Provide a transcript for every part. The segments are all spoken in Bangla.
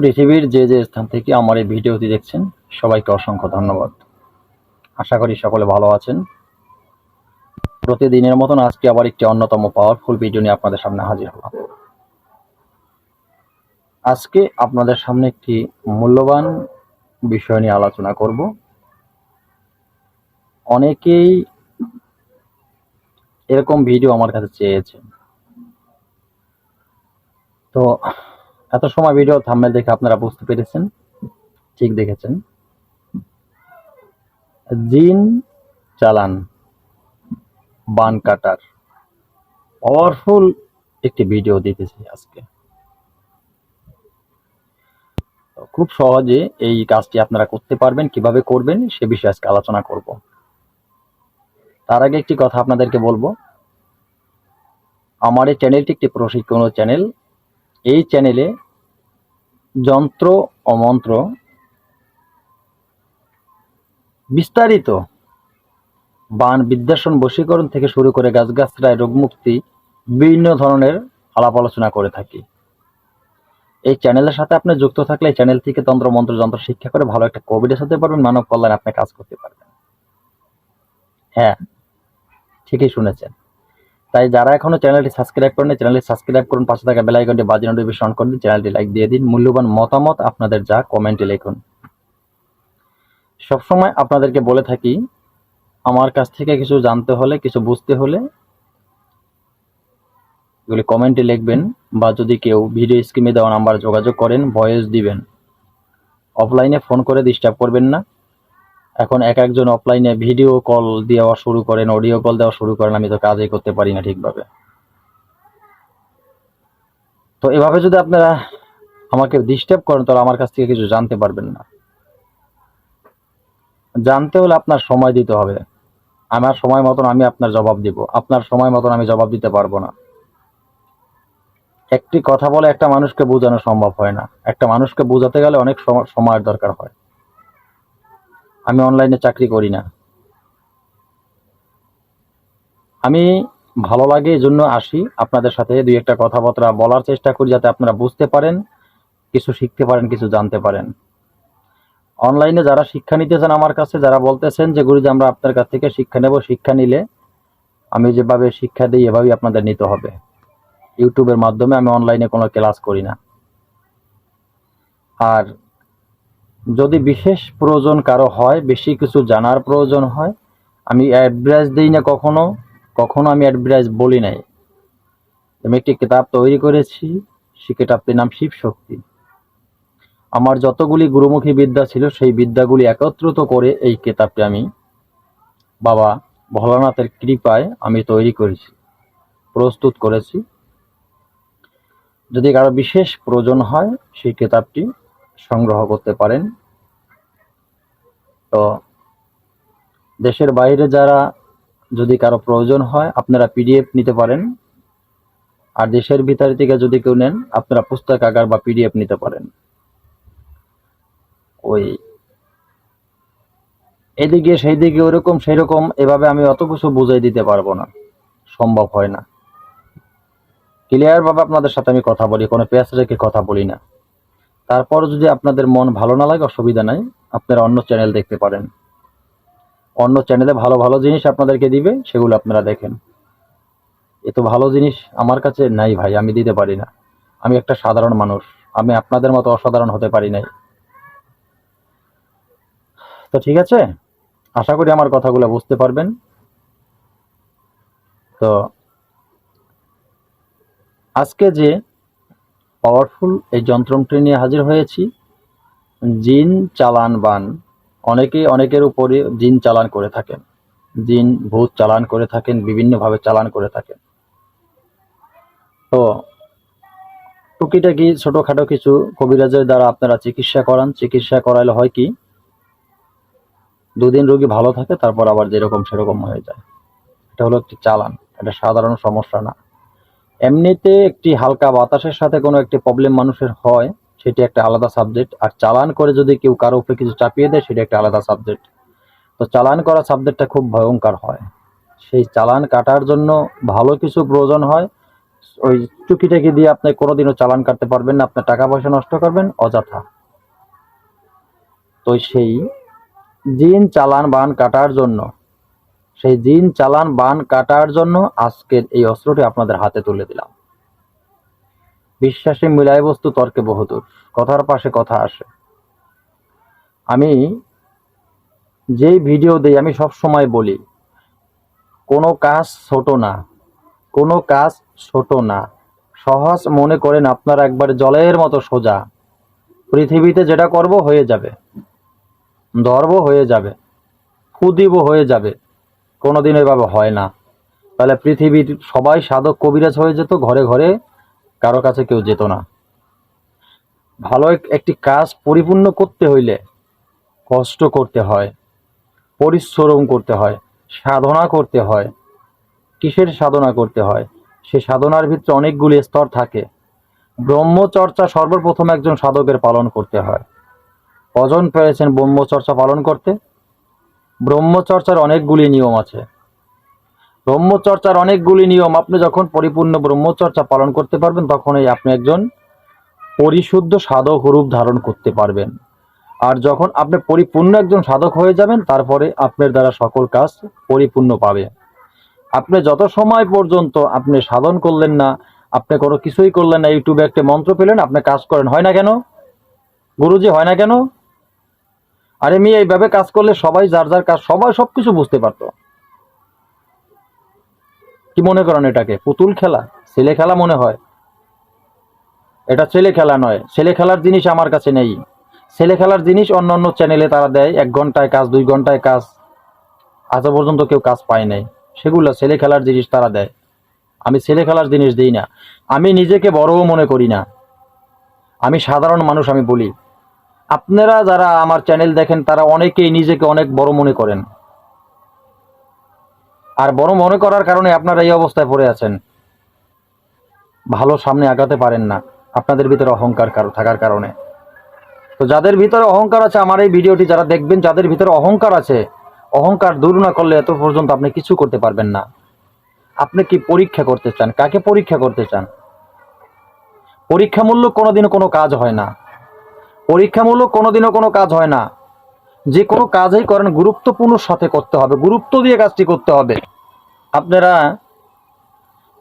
পৃথিবীর যে যে স্থান থেকে আমার এই ভিডিওটি দেখছেন, সবাইকে অসংখ্য ধন্যবাদ। আশা করি সকলে ভালো আছেন। প্রতিদিনের মতন আজকে আবার একটি অন্যতম পাওয়ারফুল ভিডিও নিয়ে আপনাদের সামনে হাজির হলাম। আজকে আপনাদের সামনে একটি মূল্যবান বিষয় নিয়ে আলোচনা করব। অনেকেই এরকম ভিডিও আমার কাছে চেয়েছেন। তো এত সময় ভিডিও থাম্বনেল দেখে আপনারা বুঝতে পেরেছেন, ঠিক দেখেছেন। জিন চালান, বান কাটার পাওয়ারফুল একটি ভিডিও দিতেছি আজকে। খুব সহজে এই কাজটি আপনারা করতে পারবেন, কীভাবে করবেন, সে বিষয়ে আজকে আলোচনা করব। তার আগে একটি কথা আপনাদেরকে বলব। আমার এই চ্যানেলটি একটি প্রশিক্ষণ চ্যানেল এই চ্যানেলে যন্ত্র অমন্ত্র বিস্তারিত বান বিদ্যাসন বশীকরণ থেকে শুরু করে গাছগাছরায় রোগমুক্তি বিভিন্ন ধরনের আলাপ আলোচনা করে থাকি। এই চ্যানেলের সাথে আপনি যুক্ত থাকলে এই চ্যানেল থেকে তন্ত্র, মন্ত্র, যন্ত্র শিক্ষা করে ভালো একটা কোভিডের সাথে পারবেন মানব কল্যাণে আপনি কাজ করতে পারবেন। হ্যাঁ ঠিকই শুনেছেন। তাই যারা এখনও চ্যানেলটি সাবস্ক্রাইব করেন চ্যানেলটি সাবস্ক্রাইব করুন, পাশে থাকা বেল আইকনটি বাজে নোটিফিকেশন অন করে দিন, চ্যানেলটি লাইক দিয়ে দিন, মূল্যবান মতামত আপনাদের যা কমেন্টে লিখুন। সবসময় আপনাদেরকে বলে থাকি, আমার কাছ থেকে কিছু জানতে হলে, কিছু বুঝতে হলে এগুলি কমেন্টে লিখবেন বা যদি কেউ ভিডিও স্ক্রিনে দেওয়া নাম্বার যোগাযোগ করেন ভয়েস দিবেন। অফলাইনে ফোন করে ডিস্টার্ব করবেন না। এখন এক একজন অফলাইনে ভিডিও কল দেওয়া শুরু করেন অডিও কল দেওয়া শুরু করেন, আমি তো কাজই করতে পারি না ঠিকভাবে। তো এভাবে যদি আপনারা আমাকে ডিস্টার্ব করেন, তাহলে আমার কাছ থেকে কিছু জানতে পারবেন না। জানতে হলে আপনার সময় দিতে হবে। আমার সময় মতন আমি আপনার জবাব দিব। আপনার সময় মতন আমি জবাব দিতে পারব না। একটি কথা বলে একটা মানুষকে বোঝানো সম্ভব হয় না। একটা মানুষকে বোঝাতে গেলে অনেক সম- সময়ের দরকার হয়। আমি অনলাইনে চাকরি করি না। আমি ভালো লাগে এই জন্য আসি। আপনাদের সাথে দুই একটা কথাবার্তা বলার চেষ্টা করি যাতে আপনারা বুঝতে পারেন, কিছু শিখতে পারেন, কিছু জানতে পারেন। অনলাইনে যারা শিক্ষা নিতেছেন আমার কাছে, যারা বলতেছেন যে, গুরুজি, আমরা আপনার কাছ থেকে শিক্ষা নেব, শিক্ষা নিলে আমি যেভাবে শিক্ষা দিই, এভাবেই আপনাদের নিতে হবে। ইউটিউবের মাধ্যমে আমি অনলাইনে কোনো ক্লাস করি না। আর যদি বিশেষ প্রয়োজন কারও হয়, বেশি কিছু জানার প্রয়োজন হয়, আমি অ্যাডভাইস দিই না কখনো কখনো আমি অ্যাডভাইস বলি নাই। আমি একটি কিতাব তৈরি করেছি, সেই কিতাবটির নাম শিব শক্তি। আমার যতগুলি গুরুমুখী বিদ্যা ছিল, সেই বিদ্যাগুলি একত্রিত করে এই কিতাবটি আমি বাবা ভোলানাথের কৃপায় আমি তৈরি করেছি, প্রস্তুত করেছি। যদি কারও বিশেষ প্রয়োজন হয়, সেই কিতাবটি সংগ্রহ করতে পারেন। তো দেশের বাইরে যারা যদি কারও প্রয়োজন হয়, আপনারা পিডিএফ নিতে পারেন। আর দেশের ভিতরে থেকে যদি কেউ নেন, আপনারা পুস্তক আকার বা পিডিএফ নিতে পারেন। ওই এদিকে সেই দিকে ওরকম সেই রকম এভাবে আমি অত কিছু বুঝাই দিতে পারব না। সম্ভব হয় না। ক্লিয়ার ভাবে আপনাদের সাথে আমি কথা বলি, কোনো পেঁয়াজ রেখে কথা বলি না। তারপর যদি আপনাদের মন ভালো না লাগে, অসুবিধা নাই, আপনারা অন্য চ্যানেল দেখতে পারেন। অন্য চ্যানেলে ভালো ভালো জিনিস আপনাদেরকে দিবে, সেগুলো আপনারা দেখেন। এ তো ভালো জিনিস আমার কাছে নাই ভাই, আমি দিতে পারি না। আমি একটা সাধারণ মানুষ, আমি আপনাদের মতো অসাধারণ হতে পারি নাই। তো ঠিক আছে, আশা করি আমার কথাগুলো বুঝতে পারবেন। তো আজকে যে পাওয়ারফুল এই যন্ত্রটি নিয়ে হাজির হয়েছি। জিন চালান বান। অনেকে অনেকের উপরে জিন চালান করে থাকেন। জিন ভূত চালান করে থাকেন, বিভিন্নভাবে চালান করে থাকেন। তো, টুকিটাকি ছোটখাটো কিছু কবিরাজের দ্বারা আপনারা চিকিৎসা করান। চিকিৎসা করাইলে হয় কি, দুদিন রোগী ভালো থাকে, তারপর আবার যেরকম সেরকম হয়ে যায়। এটা হলো একটি চালান, এটা সাধারণ সমস্যা না। এমনিতে একটি হালকা বাতাসের সাথে কোনো একটি প্রবলেম মানুষের হয়, সেটি একটা আলাদা সাবজেক্ট আর চালান করে যদি কেউ কারও উপরে কিছু চাপিয়ে দেয়, সেটা একটা আলাদা সাবজেক্ট তো চালান করা সাবজেক্টটা খুব ভয়ঙ্কর হয়। সেই চালান কাটার জন্য ভালো কিছু প্রয়োজন হয়। ওই টুকিটাকি দিয়ে আপনি কোনোদিনও চালান কাটতে পারবেন না, আপনার টাকা পয়সা নষ্ট করবেন, অযথা। তো সেই জিন চালান বান কাটার জন্য সেই জিন, চালান, বান কাটার জন্য আজকের এই অস্ত্রটি আপনাদের হাতে তুলে দিলাম। বিশ্বাসে মিলায় বস্তু তর্কে বহুদূর, কথার পাশে কথা আসে। আমি যেই ভিডিও দিই, আমি সব সময় বলি, কোনো কাজ ছোট না, কোনো কাজ ছোট না। সহজ মনে করেন আপনারা একবার জলের মতো সোজা। পৃথিবীতে যেটা করব হয়ে যাবে, ধরব হয়ে যাবে, ফুদিব হয়ে যাবে। কোনোদিন এভাবে হয় না। তাহলে পৃথিবীর সবাই সাধক কবিরাজ হয়ে যেত, ঘরে ঘরে কারও কাছে কেউ যেত না। ভালো একটি কাজ পরিপূর্ণ করতে হইলে কষ্ট করতে হয়, পরিশ্রম করতে হয়, সাধনা করতে হয়। কিসের সাধনা করতে হয়? সে সাধনার ভিতরে অনেকগুলি স্তর থাকে। ব্রহ্মচর্চা সর্বপ্রথম একজন সাধকের পালন করতে হয়। কজন পেরেছেন ব্রহ্মচর্চা পালন করতে? ব্রহ্মচর্চার অনেকগুলি নিয়ম আছে। ব্রহ্মচর্চার অনেকগুলি নিয়ম আপনি যখন পরিপূর্ণ ব্রহ্মচর্চা পালন করতে পারবেন, তখনই আপনি একজন পরিশুদ্ধ সাধক রূপ ধারণ করতে পারবেন। আর যখন আপনি পরিপূর্ণ একজন সাধক হয়ে যাবেন, তারপরে আপনার দ্বারা সকল কাজ পরিপূর্ণ পাবে। আপনি যত সময় পর্যন্ত আপনি সাধন করলেন না, আপনি কোনো কিছুই করলেন না, ইউটিউবে একটা মন্ত্র পেলেন, আপনি কাজ করেন, হয় না কেন? গুরুজি, হয় না কেন? আরে মি এইভাবে কাজ করলে সবাই যার যার কাজ, সবাই সবকিছু বুঝতে পারতো। কি মনে করেন এটাকে? পুতুল খেলা? ছেলে খেলা মনে হয়? এটা ছেলে খেলা নয়। ছেলে খেলার জিনিস আমার কাছে নেই। ছেলে খেলার জিনিস অন্য অন্য চ্যানেলে তারা দেয়। এক ঘন্টায় কাজ, দুই ঘন্টায় কাজ। আজ পর্যন্ত কেউ কাজ পায় নাই। সেগুলো ছেলে খেলার জিনিস তারা দেয়। আমি ছেলে খেলার জিনিস দিই না। আমি নিজেকে বড়ও মনে করি না। আমি সাধারণ মানুষ, আমি বলি। আপনারা যারা আমার চ্যানেল দেখেন, তারা অনেকেই নিজেকে অনেক বড় মনে করেন। আর বড় মনে করার কারণে আপনারা এই অবস্থায় পড়ে আছেন। ভালো সামনে আগাতে পারেন না। আপনাদের ভিতরে অহংকার কারও থাকার কারণে। তো যাদের ভিতরে অহংকার আছে, আমার এই ভিডিওটি যারা দেখবেন, যাদের ভিতরে অহংকার আছে, অহংকার দূর না করলে এত পর্যন্ত আপনি কিছু করতে পারবেন না। আপনি কি পরীক্ষা করতে চান? কাকে পরীক্ষা করতে চান? পরীক্ষামূলক কোনোদিনও কোনো কাজ হয় না। পরীক্ষামূলক কোনোদিনও কোনো কাজ হয় না। যে কোনো কাজই করেন, গুরুত্বপূর্ণ সাথে করতে হবে। গুরুত্ব দিয়ে কাজটি করতে হবে। আপনারা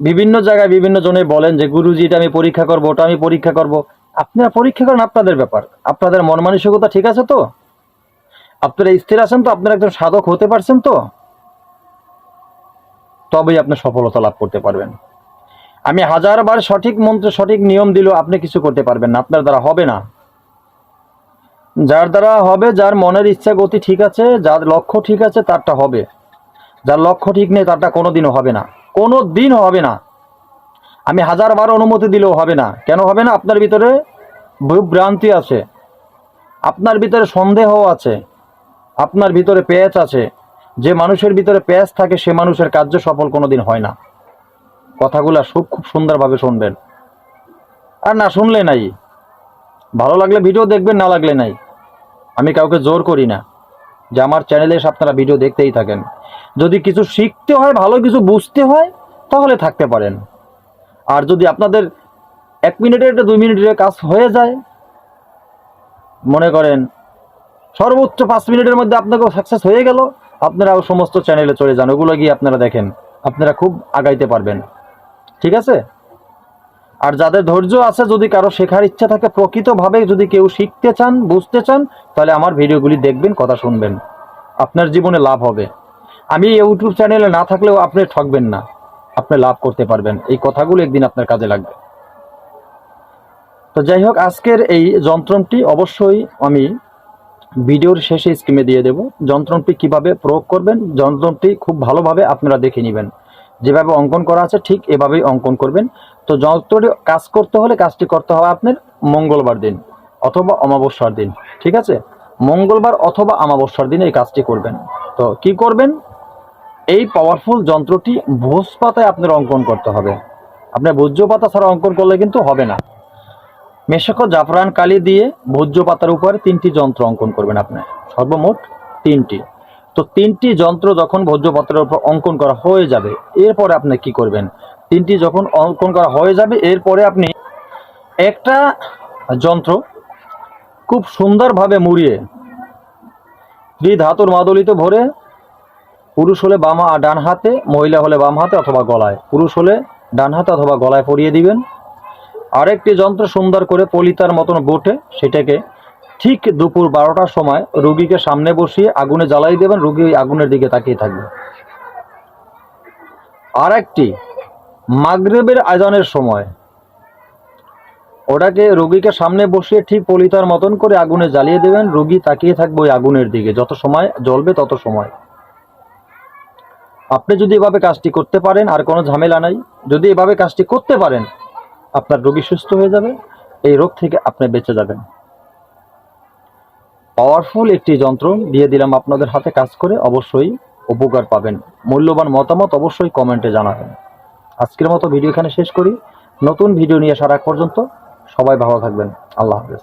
বিভিন্ন জায়গায় বিভিন্ন জনে বলেন যে, গুরুজি, এটা আমি পরীক্ষা করব, ওটা আমি পরীক্ষা করব। আপনারা পরীক্ষা করেন আপনাদের ব্যাপার। আপনাদের মন মানসিকতা ঠিক আছে তো? আপনারা স্থির আছেন তো? আপনারা একজন সাধক হতে পারছেন তো? তবেই আপনি সফলতা লাভ করতে পারবেন। আমি হাজারবার সঠিক মন্ত্র, সঠিক নিয়ম দিলেও আপনি কিছু করতে পারবেন না। আপনার দ্বারা হবে না। যার দ্বারা হবে, যার মনের ইচ্ছা, গতি ঠিক আছে, যার লক্ষ্য ঠিক আছে, তারটা হবে। যার লক্ষ্য ঠিক নেই, তারটা কোনো দিনও হবে না। কোনো দিন হবে না। আমি হাজারবার অনুমতি দিলেও হবে না। কেন হবে না? আপনার ভিতরে ভ্রান্তি আছে। আপনার ভিতরে সন্দেহ আছে। আপনার ভিতরে পেঁচ আছে। যে মানুষের ভিতরে পেঁচ থাকে, সে মানুষের কার্য সফল কোনো দিন হয় না। কথাগুলা খুব খুব সুন্দরভাবে শুনবেন। আর না শুনলে নাই। ভালো লাগলে ভিডিও দেখবেন, না লাগলে নাই। আমি কাউকে জোর করি না যে আমার চ্যানেলে এসে আপনারা ভিডিও দেখতেই থাকেন। যদি কিছু শিখতে হয়, ভালো কিছু বুঝতে হয়, তাহলে থাকতে পারেন। আর যদি আপনাদের এক মিনিটের একটা, দুই মিনিটের কাজ হয়ে যায়, মনে করেন সর্বোচ্চ পাঁচ মিনিটের মধ্যে আপনাকে সাকসেস হয়ে গেল, আপনারা সমস্ত চ্যানেলে চলে যান। ওগুলো গিয়ে আপনারা দেখেন, আপনারা খুব আগাইতে পারবেন। ঠিক আছে? আর যাদের ধৈর্য আছে, যদি কারও শেখার ইচ্ছা থাকে, প্রকৃতভাবে যদি কেউ শিখতে চান, বুঝতে চান, তাহলে আমার ভিডিওগুলি দেখবেন, কথা শুনবেন। আপনার জীবনে লাভ হবে। আমি ইউটিউব চ্যানেলে না থাকলেও আপনি ঠকবেন না। আপনি লাভ করতে পারবেন। এই কথাগুলো একদিন আপনার কাজে লাগবে। তো যাই হোক, আজকের এই যন্ত্রটি অবশ্যই আমি ভিডিওর শেষে স্কিমে দিয়ে দেব। যন্ত্রটি কীভাবে প্রয়োগ করবেন যন্ত্রটি খুব ভালোভাবে আপনারা দেখে নেবেন। যেভাবে অঙ্কন করা আছে, ঠিক এভাবেই অঙ্কন করবেন। তো যন্ত্রটি কাজ করতে হলে কাজটি করতে হবে আপনার মঙ্গলবার দিন অথবা অমাবস্যার দিন, ঠিক আছে? মঙ্গলবার অথবা অমাবস্যার দিন এই কাজটি করবেন। তো কি করবেন? এই পাওয়ারফুল যন্ত্রটি ভোজ পাতায় আপনার অঙ্কন করতে হবে। আপনার ভোজ্য পাতা ছাড়া অঙ্কন করলে কিন্তু হবে না। মেশক জাফরান কালি দিয়ে ভোজ্য পাতার উপরে তিনটি যন্ত্র অঙ্কন করবেন আপনি। সর্বমোট তিনটি। তো তিনটি যন্ত্র যখন ভোজ্য পাতার উপর অঙ্কন করা হয়ে যাবে, এরপরে আপনি কি করবেন? তিনটি যখন অঙ্কন করা হয়ে যাবে, এরপরে আপনি একটা যন্ত্র খুব সুন্দরভাবে মুড়িয়ে দুই ধাতুর মাদলিতে ভরে, পুরুষ হলে বাম ডান হাতে, মহিলা হলে বাম হাতে অথবা গলায়। পুরুষ হলে ডান হাতে অথবা গলায় পরিয়ে দিবেন। আরেকটি যন্ত্র সুন্দর করে পলিতার মতন বোটে, সেটাকে ঠিক দুপুর বারোটার সময় রুগীকে সামনে বসিয়ে আগুনে জ্বালাই দেবেন, রুগী আগুনের দিকে তাকিয়ে থাকবে। আর একটি মাগরেবের আজানের সময়। ওটাকে রোগীকে সামনে বসিয়ে ঠিক পলিতার মতন করে আগুনে জ্বালিয়ে দেবেন, রোগী তাকিয়ে থাকবে ওই আগুনের দিকে। যত সময় জ্বলবে তত সময়। আপনি যদি এভাবে কাজটি করতে পারেন, আর কোনো ঝামেলা নাই। যদি এভাবে কাজটি করতে পারেন, আপনার রোগী সুস্থ হয়ে যাবে, এই রোগ থেকে আপনি বেঁচে যাবেন। পাওয়ারফুল একটি যন্ত্র দিয়ে দিলাম আপনাদের হাতে কাজ করে, অবশ্যই উপকার পাবেন। মূল্যবান মতামত অবশ্যই কমেন্টে জানাবেন। আজকের মতো ভিডিও এখানে শেষ করি। নতুন ভিডিও নিয়ে সারা পর্যন্ত সবাই ভালো থাকবেন। আল্লাহ হাফেজ।